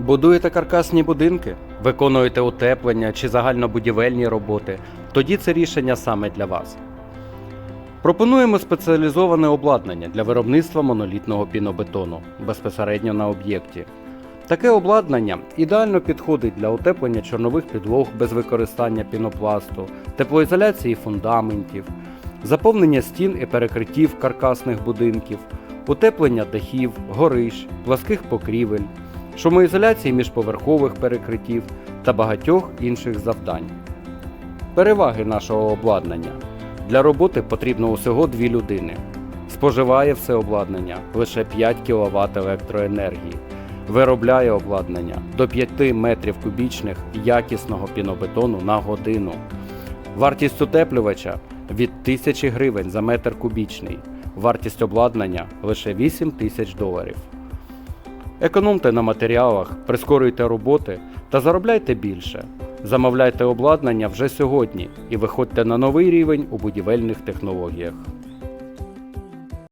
Будуєте каркасні будинки, виконуєте утеплення чи загальнобудівельні роботи, тоді це рішення саме для вас. Пропонуємо спеціалізоване обладнання для виробництва монолітного пінобетону безпосередньо на об'єкті. Таке обладнання ідеально підходить для утеплення чорнових підлог без використання пінопласту, теплоізоляції фундаментів, заповнення стін і перекриттів каркасних будинків, утеплення дахів, горищ, пласких покрівель, шумоізоляції міжповерхових перекриттів та багатьох інших завдань. Переваги нашого обладнання. Для роботи потрібно усього дві людини. Споживає все обладнання лише 5 кВт електроенергії. Виробляє обладнання до 5 метрів кубічних якісного пінобетону на годину. Вартість утеплювача від 1000 гривень за метр кубічний. Вартість обладнання лише 8 тисяч доларів. Економте на матеріалах, прискорюйте роботи та заробляйте більше. Замовляйте обладнання вже сьогодні і виходьте на новий рівень у будівельних технологіях.